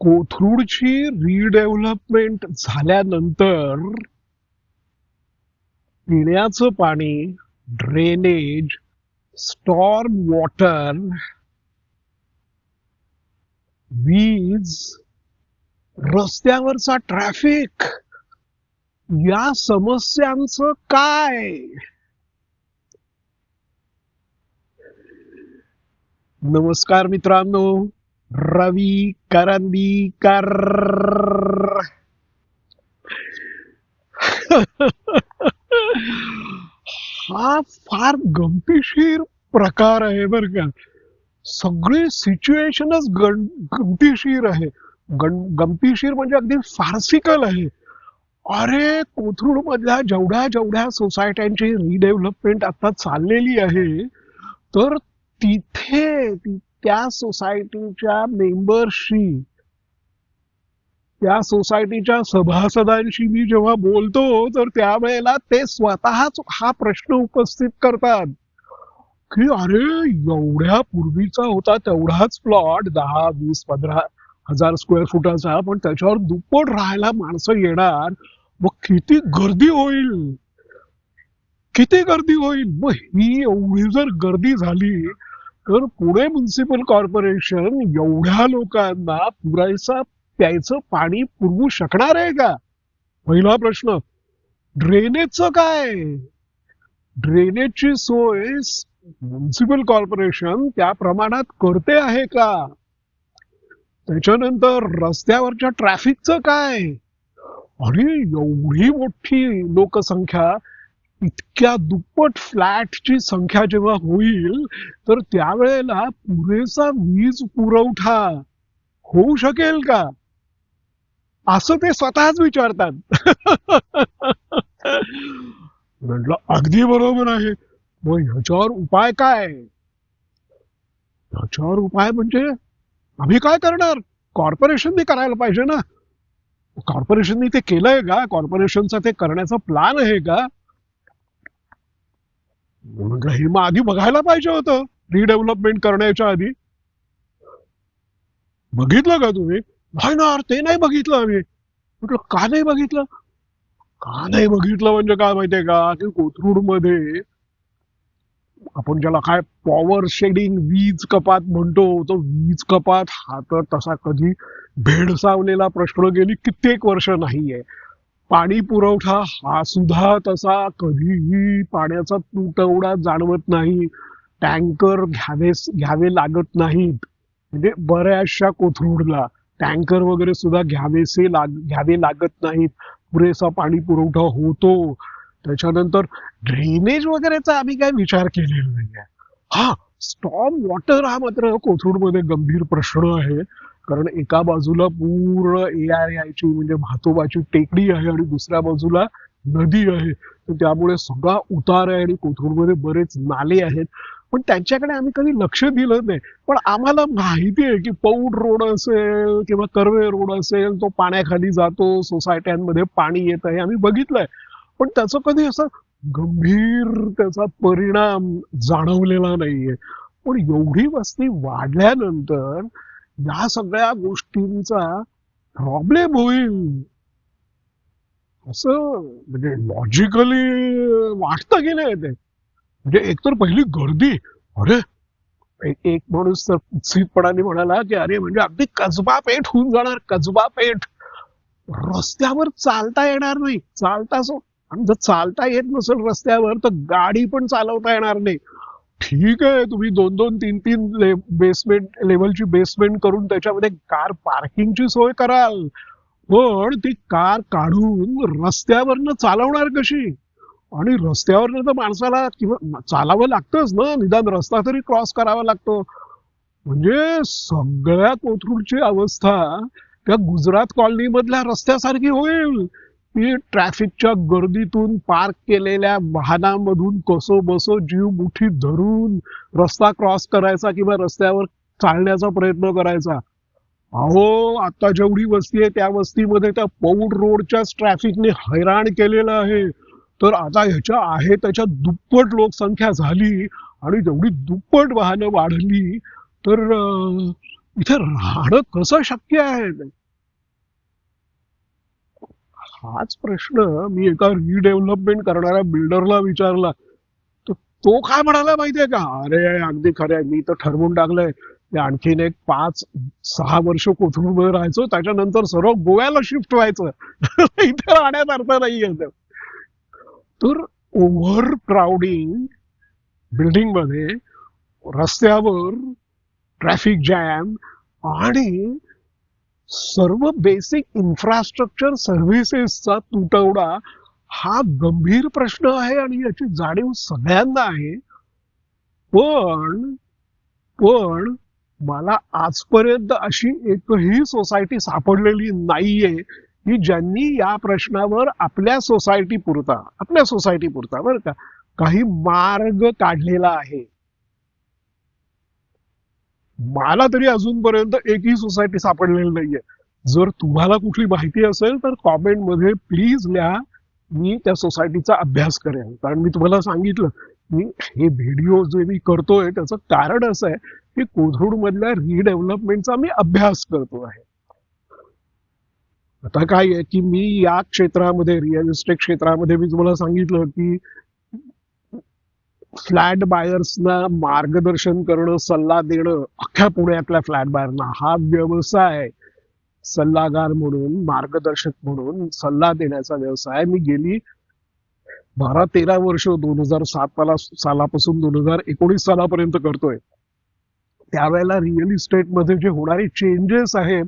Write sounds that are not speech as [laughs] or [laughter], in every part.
कोथरूडची redevelopment झाल्यानंतर पिण्याचं पाणी ड्रेनेज स्टॉर्म वॉटर वीज रस्त्यावरचा ट्रॅफिक या समस्यांचं काय? नमस्कार मित्रांनो. रवी करंदीकर. हा फार गमतीशीर प्रकार आहे बर का. सगळी सिच्युएशनच गमतीशीर आहे. गमतीशीर म्हणजे अगदी फार्सिकल आहे. अरे कोथरूड मधल्या जेवढ्या जेवढ्या सोसायट्यांची रिडेव्हलपमेंट आता चाललेली आहे तर तिथे त्या सोसायटीच्या मेंबरशी त्या सोसायटीच्या सभासदांशी मी जेव्हा बोलतो तर त्यावेळेला ते स्वतःच हा प्रश्न उपस्थित करतात. की अरे एवढ्या पूर्वीचा होता तेवढाच प्लॉट दहा वीस पंधरा हजार स्क्वेअर फुटाचा पण त्याच्यावर दुप्पट राहायला माणसं येणार. मग किती गर्दी होईल? किती गर्दी होईल? मग ही एवढी जर गर्दी झाली तर पुणे म्युन्सिपल कॉर्पोरेशन एवढ्या लोकांना पुरेसा प्यायचं पाणी पुरवू शकणार आहे का? पहिला प्रश्न ड्रेनेजचं काय? ड्रेनेजची सोय म्युन्सिपल कॉर्पोरेशन त्या प्रमाणात करते आहे का? त्याच्यानंतर रस्त्यावरच्या ट्रॅफिकचं काय? अरे एवढी मोठी लोकसंख्या इतक्या दुप्पट फ्लॅटची संख्या जेव्हा होईल तर त्यावेळेला पुरेसा वीज पुरवठा होऊ शकेल का? असं ते स्वतःच विचारतात. म्हटलं अगदी बरोबर आहे. मग ह्याच्यावर उपाय काय? ह्याच्यावर उपाय म्हणजे आम्ही काय करणार? कॉर्पोरेशनने करायला पाहिजे ना. कॉर्पोरेशनने ते केलंय का? कॉर्पोरेशनचा ते करण्याचा प्लान आहे का? म्हटलं हे मग आधी बघायला पाहिजे होतं. रिडेव्हलपमेंट करण्याच्या आधी. बघितलं का तुम्ही? नाही ना ते नाही बघितलं आम्ही. म्हटलं का नाही बघितलं? का नाही बघितलं म्हणजे काय माहितीये का? की कोथरूडमध्ये आपण ज्याला काय पॉवर शेडिंग वीज कपात म्हणतो तो वीज कपात हा तर तसा कधी भेडसावलेला प्रश्न गेली कित्येक वर्ष नाहीये. पाणी पुरवठा हा सुद्धा तसा कधीही पाण्याचा तुटवडा जाणवत नाही. टँकर घ्यावे घ्यावे लागत नाहीत. म्हणजे बऱ्याचशा कोथरूडला टँकर वगैरे सुद्धा घ्यावेसे लाग घ्यावे लागत नाहीत. पुरेसा पाणी पुरवठा होतो. त्याच्यानंतर ड्रेनेज वगैरेचा आम्ही काय विचार केलेला नाहीये. हा स्टॉम वॉटर हा मात्र कोथरूडमध्ये गंभीर प्रश्न आहे. कारण एका बाजूला पूर्ण ए आर आयची म्हणजे भातोबाची टेकडी आहे आणि दुसऱ्या बाजूला नदी आहे. तर त्यामुळे सगळा उतार आहे आणि कोथरूडमध्ये बरेच नाले आहेत. पण त्यांच्याकडे आम्ही कधी लक्ष दिलं नाही. पण आम्हाला माहिती आहे की पौड रोड असेल किंवा कर्वे रोड असेल तो पाण्याखाली जातो सोसायट्यांमध्ये पाणी येत आहे आम्ही बघितलंय. पण त्याचं कधी असं गंभीर त्याचा परिणाम जाणवलेला नाहीये. पण एवढी वस्ती वाढल्यानंतर या सगळ्या गोष्टींचा प्रॉब्लेम होईल. असं म्हणजे लॉजिकली वाटतं की नाही ते. म्हणजे एकतर पहिली गर्दी. अरे एक- माणूस तर उत्सितपणाने म्हणाला की अरे म्हणजे अगदी कसबा पेठ होऊन जाणार कसबा पेठ. रस्त्यावर चालता येणार नाही. चालता सो आणि जर चालता येत नसेल रस्त्यावर तर गाडी पण चालवता येणार नाही. ठीक आहे तुम्ही दोन दोन तीन तीन बेसमेंट लेवलची बेसमेंट करून त्याच्यामध्ये कार पार्किंगची सोय कराल. पण ती कार काढून रस्त्यावरनं चालवणार कशी? आणि रस्त्यावरनं तर माणसाला किंवा चालावं लागतंच ना निदान रस्ता तरी क्रॉस करावा लागतो. म्हणजे सगळ्या कोथरूडची अवस्था त्या गुजरात कॉलनी मधल्या रस्त्यासारखी होईल. ती ट्रॅफिकच्या गर्दीतून पार्क केलेल्या वाहनांमधून कसो बसो जीव मुठीत धरून रस्ता क्रॉस करायचा किंवा रस्त्यावर चालण्याचा प्रयत्न करायचा. अहो आता जेवढी वस्ती आहे त्या वस्तीमध्ये त्या पौड रोडच्याच ट्रॅफिकने हैराण केलेलं आहे. तर आता ह्याच्या आहे त्याच्या दुप्पट लोकसंख्या झाली आणि जेवढी दुप्पट वाहनं वाढली तर इथे राहणं कसं शक्य आहे? हाच प्रश्न मी एका रिडेव्हलपमेंट करणाऱ्या बिल्डरला विचारला. तर तो काय म्हणाला माहितीये का? अरे अगदी खरे मी तर ठरवून टाकलंय. की आणखीन एक पाच सहा वर्ष कोथरूडमध्ये राहायचो. त्याच्यानंतर सर्व गोव्याला शिफ्ट व्हायचं. [laughs] इथे राहण्यात अर्थ नाहीये. तर ओव्हर क्राऊडिंग बिल्डिंगमध्ये रस्त्यावर ट्रॅफिक जॅम आणि सर्व बेसिक इन्फ्रास्ट्रक्चर सर्व्हिसेसचा तुटवडा हा गंभीर प्रश्न आहे आणि याची जाणीव सगळ्यांना आहे. पण पण मला आजपर्यंत अशी एकही सोसायटी सापडलेली नाहीये की ज्यांनी या प्रश्नावर आपल्या सोसायटी पुरता आपल्या सोसायटी पुरता बरं का काही मार्ग काढलेला आहे. मला तरी अजूनपर्यंत एकही सोसायटी सापडलेली नाहीये. जर तुम्हाला कुठली माहिती असेल तर कॉमेंटमध्ये प्लीज लिहा मी त्या सोसायटीचा अभ्यास करेन. कारण मी तुम्हाला सांगितलं की हे व्हिडिओ जे मी करतोय त्याचं कारण असं आहे की कोथरूड मधल्या रिडेव्हलपमेंटचा मी अभ्यास करतो आहे आता काय आहे की मी या क्षेत्रामध्ये रिअल इस्टेट क्षेत्रामध्ये मी तुम्हाला सांगितलं की फ्लॅट बायर्सना मार्गदर्शन करणं सल्ला देणं अख्ख्या पुण्यातल्या फ्लॅट बायरना हा व्यवसाय सल्लागार म्हणून मार्गदर्शक म्हणून सल्ला देण्याचा व्यवसाय मी गेली बारा तेरा वर्ष दोन हजार सात सालापासून दोन हजार एकोणीस सालापर्यंत करतोय. त्यावेळेला रिअल इस्टेटमध्ये जे होणारे चेंजेस आहेत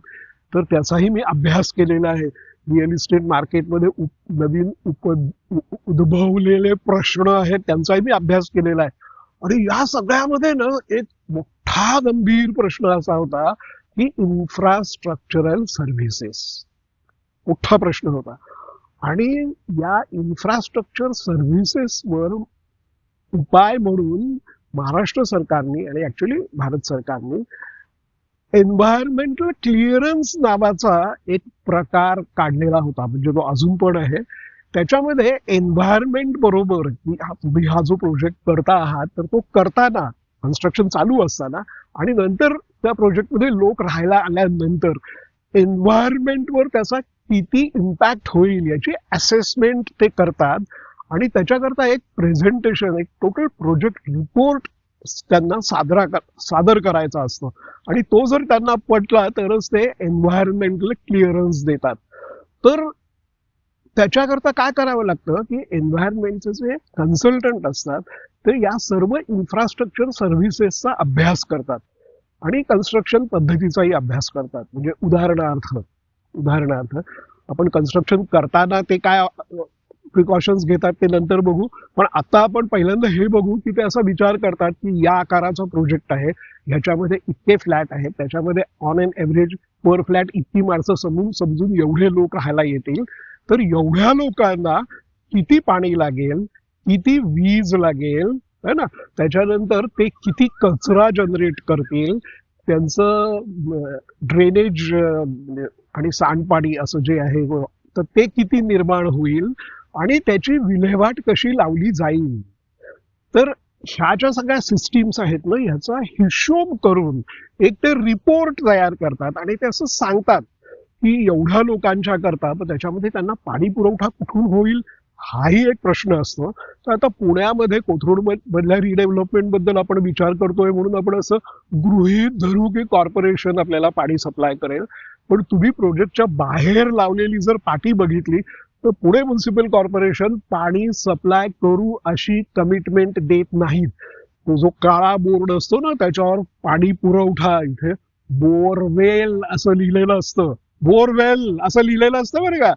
तर त्याचाही मी अभ्यास केलेला आहे. रिअल इस्टेट मार्केटमध्ये उप- नवीन उप उद्भवलेले प्रश्न आहेत त्यांचाही मी अभ्यास केलेला आहे. आणि या सगळ्यामध्ये ना एक मोठा गंभीर प्रश्न असा होता की इन्फ्रास्ट्रक्चरल सर्व्हिसेस मोठा प्रश्न होता. आणि या इन्फ्रास्ट्रक्चर सर्व्हिसेसवर उपाय म्हणून महाराष्ट्र सरकारने आणि ऍक्च्युली भारत सरकारने एन्व्हायरमेंटल क्लिअरन्स नावाचा एक प्रकार काढलेला होता. म्हणजे तो अजून पण आहे. त्याच्यामध्ये एन्व्हायरमेंट बरोबर की तुम्ही हा जो प्रोजेक्ट करता आहात तर तो करताना कन्स्ट्रक्शन चालू असताना आणि नंतर त्या प्रोजेक्टमध्ये लोक राहायला आल्यानंतर एन्व्हायरमेंटवर त्याचा किती इम्पॅक्ट होईल याची असेसमेंट ते करतात. आणि त्याच्याकरता एक प्रेझेंटेशन एक टोटल प्रोजेक्ट रिपोर्ट त्यांना सादरा कर- सादर करायचा असतो. आणि तो जर त्यांना पटला तरच ते एन्व्हायरमेंटल क्लिअरन्स देतात. तर त्याच्याकरता काय करावं लागतं की एन्व्हायरमेंटचे जे कन्सल्टंट असतात ते या सर्व इन्फ्रास्ट्रक्चर सर्व्हिसेसचा अभ्यास करतात. आणि कन्स्ट्रक्शन पद्धतीचाही अभ्यास करतात. म्हणजे उदाहरणार्थ उदाहरणार्थ आपण कन्स्ट्रक्शन करताना ते काय प्रिकॉशन्स घेतात ते नंतर बघू. पण आता आपण पहिल्यांदा हे बघू की ते असा विचार करतात की या आकाराचा प्रोजेक्ट आहे. ह्याच्यामध्ये इतके फ्लॅट आहेत. त्याच्यामध्ये on and average per flat इतकी माणसं समजून समजून एवढे लोक राहायला येतील. तर एवढ्या लोकांना किती पाणी लागेल? किती वीज लागेल? है ना? त्याच्यानंतर ते किती कचरा जनरेट करतील? त्यांचं ड्रेनेज आणि सांडपाणी असं जे आहे तर ते किती निर्माण होईल? आणि त्याची विल्हेवाट कशी लावली जाईल? तर ह्या ज्या सगळ्या सिस्टीम्स आहेत ना ह्याचा हिशोब करून एक ते रिपोर्ट तयार करतात आणि ते असं सांगतात की एवढ्या लोकांच्या करता तर त्याच्यामध्ये त्यांना पाणी पुरवठा कुठून होईल हाही एक प्रश्न असतो. तर आता पुण्यामध्ये कोथरूड मधल्या रिडेव्हलपमेंटबद्दल आपण विचार करतोय म्हणून आपण असं गृहीत धरू की कॉर्पोरेशन आपल्याला पाणी सप्लाय करेल. पण तुम्ही प्रोजेक्टच्या बाहेर लावलेली जर पाठी बघितली तर पुणे म्युन्सिपल कॉर्पोरेशन पाणी सप्लाय करू अशी कमिटमेंट देत नाहीत. तो जो काळा बोर्ड असतो ना त्याच्यावर पाणी पुरवठा इथे. बोरवेल असं लिहिलेलं असतं. बोरवेल असं लिहिलेलं असतं बरं का.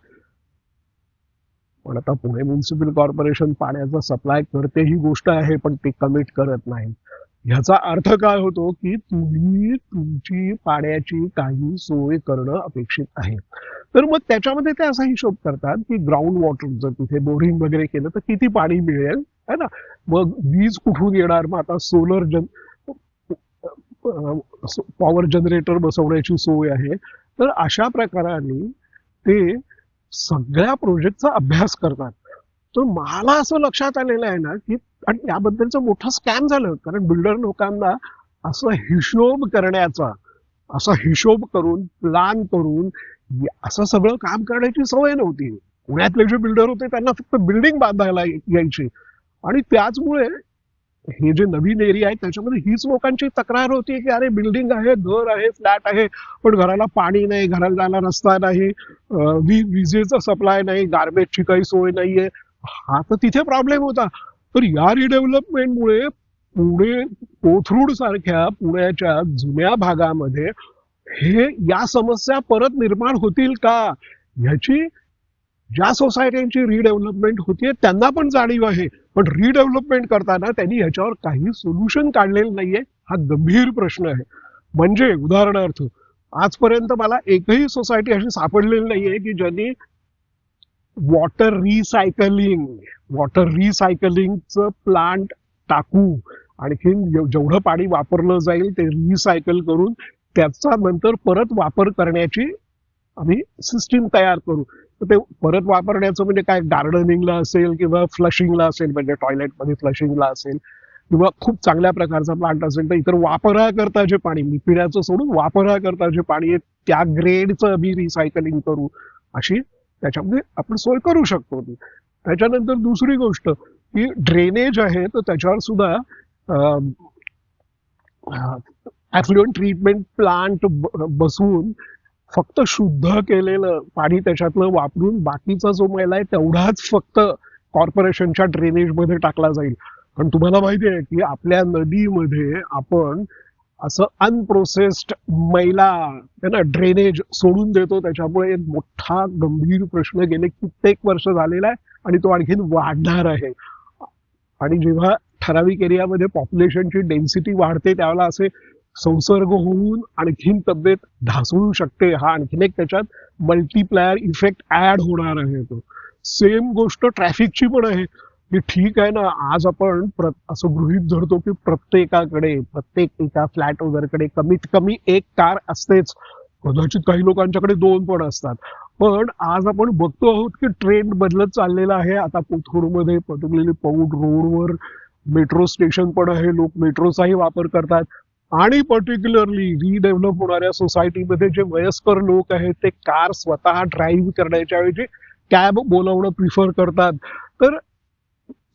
पण आता पुणे म्युन्सिपल कॉर्पोरेशन पाण्याचा सप्लाय करते ही गोष्ट आहे पण ते कमिट करत नाही ह्याचा अर्थ काय होतो की तुम्ही तुमची पाण्याची काही सोय करणं अपेक्षित आहे. तर मग त्याच्यामध्ये ते असा हिशोब करतात की ग्राउंड वॉटर जर तिथे बोरिंग वगैरे केलं तर किती पाणी मिळेल? है ना? मग वीज कुठून येणार? मग आता सोलर जन पॉवर जनरेटर बसवण्याची सोय आहे. तर अशा प्रकाराने ते सगळ्या प्रोजेक्टचा अभ्यास करतात. तर मला असं लक्षात आलेलं आहे ना की आणि याबद्दलचं मोठं स्कॅम झालं कारण बिल्डर लोकांना असं हिशोब करण्याचा असा हिशोब करून प्लान करून असं सगळं काम करण्याची सवय नव्हती. पुण्यातले जे बिल्डर होते त्यांना फक्त बिल्डिंग बांधायला यायची. आणि त्याचमुळे हे जे नवीन एरिया आहे त्याच्यामध्ये हीच लोकांची तक्रार होती की अरे बिल्डिंग आहे घर आहे फ्लॅट आहे पण घराला पाणी नाही घराला जायला रस्ता नाही वी विजेचा सप्लाय नाही गार्बेजची काही सोय नाहीये. हा तर तिथे प्रॉब्लेम होता. तर या रिडेव्हलपमेंटमुळे पुणे कोथरूड सारख्या पुण्याच्या जुन्या भागामध्ये हे या समस्या परत निर्माण होतील का? ह्याची ज्या सोसायट्यांची रिडेव्हलपमेंट होतीये त्यांना पण जाणीव आहे. पण रिडेव्हलपमेंट करताना त्यांनी ह्याच्यावर काही सोल्युशन काढलेलं नाहीये हा गंभीर प्रश्न आहे. म्हणजे उदाहरणार्थ आजपर्यंत मला एकही सोसायटी अशी सापडलेली नाहीये की ज्यांनी वॉटर रिसायकलिंग वॉटर रिसायकलिंगचं प्लांट टाकू. आणखीन जेवढं पाणी वापरलं जाईल ते रिसायकल करून त्याचा नंतर परत वापर करण्याची आम्ही सिस्टीम तयार करू. तर ते परत वापरण्याचं म्हणजे काय? गार्डनिंगला असेल किंवा फ्लशिंगला असेल म्हणजे टॉयलेटमध्ये फ्लशिंगला असेल किंवा खूप चांगल्या प्रकारचा प्लांट असेल तर इतर वापराकरता जे पाणी मी पिण्याचं सोडून वापराकरता जे पाणी आहे त्या ग्रेडचं आम्ही रिसायकलिंग करू अशी त्याच्यामध्ये आपण सोय करू शकतो. त्याच्यानंतर दुसरी गोष्ट की ड्रेनेज आहे तर त्याच्यावर सुद्धा ॲफ्लुएंट ट्रीटमेंट प्लांट बसवून फक्त शुद्ध केलेलं पाणी त्याच्यातलं वापरून बाकीचा जो मैला आहे तेवढाच फक्त कॉर्पोरेशनच्या ड्रेनेजमध्ये टाकला जाईल. पण तुम्हाला माहिती आहे की आपल्या नदीमध्ये आपण असं अनप्रोसेस्ड मैला है ना ड्रेनेज सोडून देतो. त्याच्यामुळे एक मोठा गंभीर प्रश्न गेले कित्येक वर्ष झालेला आहे आणि तो आणखीन वाढणार आहे. आणि जेव्हा ठराविक एरियामध्ये पॉप्युलेशनची डेन्सिटी वाढते त्यावेळेला असे संसर्ग होऊन आणखीन तब्येत ढासळू शकते. हा आणखीन एक त्याच्यात मल्टीप्लायर इफेक्ट ऍड होणार आहे तो. सेम गोष्ट ट्रॅफिकची पण आहे. की ठीक आहे ना आज आपण असं गृहित धरतो की प्रत्येकाकडे प्रत्येक एका फ्लॅट वगैरेकडे कमीत कमी एक कार असतेच. कदाचित काही लोकांच्याकडे दोन पण असतात. पण आज आपण बघतो आहोत की ट्रेंड बदलत चाललेला आहे. आता कोथरूडमध्ये पर्टिक्युलरली पौड रोडवर मेट्रो स्टेशन पण आहे. लोक मेट्रोचाही वापर करतात. आणि पर्टिक्युलरली रिडेव्हलप होणाऱ्या सोसायटीमध्ये जे वयस्कर लोक आहेत ते कार स्वतः ड्राईव्ह करण्याच्या ऐवजी कॅब बोलवणं प्रिफर करतात. तर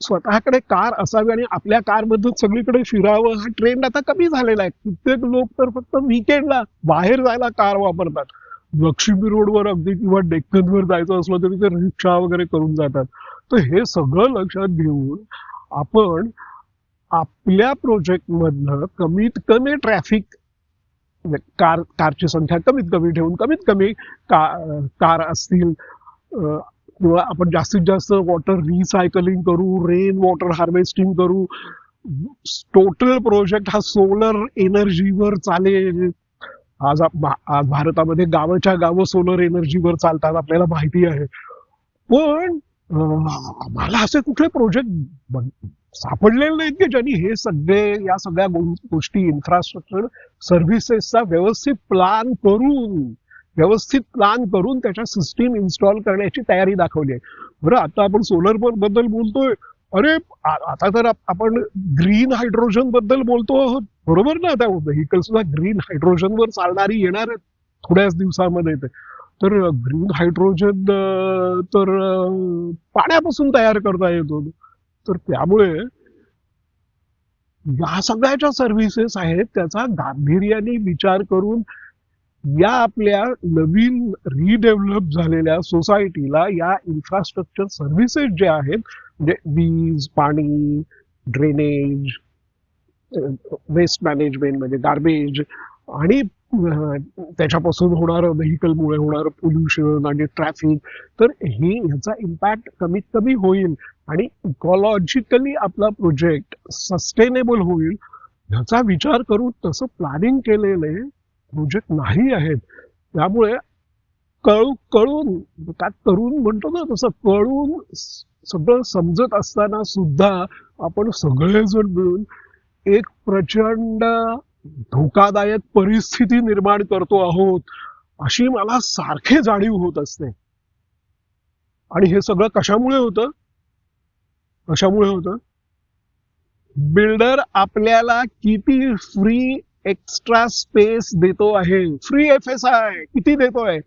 स्वतःकडे कार असावी आणि आपल्या कारमधून सगळीकडे फिरावं हा ट्रेंड आता कमी झालेला आहे. कित्येक लोक तर फक्त विकेंडला बाहेर जायला कार वापरतात. लक्ष्मी रोडवर अगदी किंवा डेक्कनवर जायचं असलं तरी ते रिक्षा वगैरे करून जातात. तर हे सगळं लक्षात घेऊन आपण आपल्या प्रोजेक्टमधनं कमीत कमी ट्रॅफिक कार कारची संख्या कमीत कमी ठेवून कमीत कमी का कार असतील किंवा आपण जास्तीत जास्त वॉटर रिसायकलिंग करू रेन वॉटर हार्वेस्टिंग करू टोटल प्रोजेक्ट हा सोलर एनर्जीवर चालेल. आज आज भारतामध्ये गावाच्या गावं सोलर एनर्जीवर चालतात आपल्याला माहिती आहे. पण मला आम्हाला असे कुठले प्रोजेक्ट सापडलेले नाहीत की ज्यांनी हे सगळे या सगळ्या गोष्टी इन्फ्रास्ट्रक्चर सर्व्हिसेसचा व्यवस्थित प्लान करून व्यवस्थित प्लान करून त्याच्या सिस्टीम इन्स्टॉल करण्याची तयारी दाखवली आहे. बरं आता आपण सोलरबद्दल बोलतोय. अरे आता तर आपण ग्रीन हायड्रोजनबद्दल बोलतो आहोत. बरोबर ना त्या व्हेकल सुद्धा ग्रीन हायड्रोजनवर चालणारी येणार आहेत थोड्याच दिवसामध्ये ते. तर ग्रीन हायड्रोजन तर पाण्यापासून तयार करता येतो. तर त्यामुळे या सगळ्या ज्या सर्व्हिसेस आहेत त्याचा गांभीर्याने विचार करून या आपल्या नवीन रिडेव्हलप झालेल्या सोसायटीला या इन्फ्रास्ट्रक्चर सर्व्हिसेस जे आहेत म्हणजे वीज पाणी ड्रेनेज वेस्ट मॅनेजमेंट म्हणजे गार्बेज आणि त्याच्यापासून होणारं व्हेकलमुळे होणारं पोल्युशन आणि ट्रॅफिक तर हे ह्याचा इम्पॅक्ट कमीत कमी होईल आणि इकॉलॉजिकली आपला प्रोजेक्ट सस्टेनेबल होईल ह्याचा विचार करून तसं प्लॅनिंग केलेले प्रोजेक्ट नाही आहेत. त्यामुळे कळू कळून काय करून म्हणतो ना तसं कळून सगळं समजत असताना सुद्धा आपण सगळेजण मिळून एक प्रचंड धोकादायक परिस्थिती निर्माण करतो आहोत अशी मला सारखे जाणीव होत असते. आणि हे सगळं कशामुळे होतं? कशामुळे होतं? बिल्डर आपल्याला किती फ्री एक्स्ट्रा स्पेस देतो आहे? फ्री एफ एस आय किती देतोय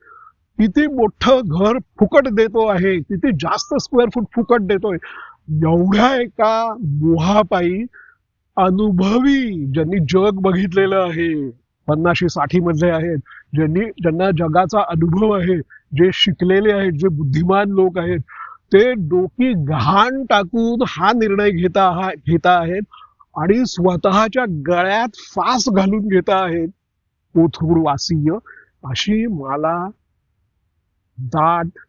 किती मोठं घर फुकट देतो आहे? किती जास्त स्क्वेअर फूट फुकट देतोय एवढ्या एका मोहापायी अनुभवी ज्यांनी जग बघितलेलं आहे पन्नाशी साठी मधले आहेत ज्यांनी ज्यांना जगाचा अनुभव आहे जे शिकलेले आहेत जे बुद्धिमान लोक आहेत ते डोकी घाण टाकून हा निर्णय घेता हा घेता आहेत आणि स्वतःच्या गळ्यात फास घालून घेता आहेत. कोथरूड वासीय अशी मला दाट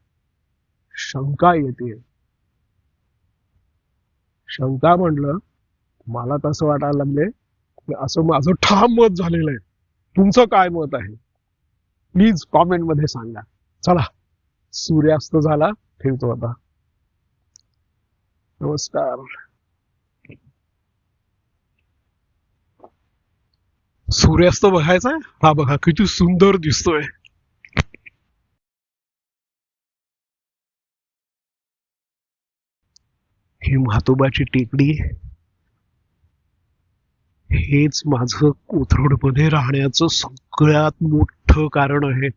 शंका येते. शंका म्हणलं मला तसं वाटायला लागले की असं माझं ठाम मत झालेलं आहे. तुमचं काय मत आहे? प्लीज कॉमेंटमध्ये सांगा. चला सूर्यास्त झाला ठेवतो आता. नमस्कार. सूर्यास्त बघायचा हा बघा किती सुंदर दिसतोय. ही म्हातोबाची टेकडी हेच माझं कोथरूडमध्ये राहण्याचं सगळ्यात मोठं कारण आहे.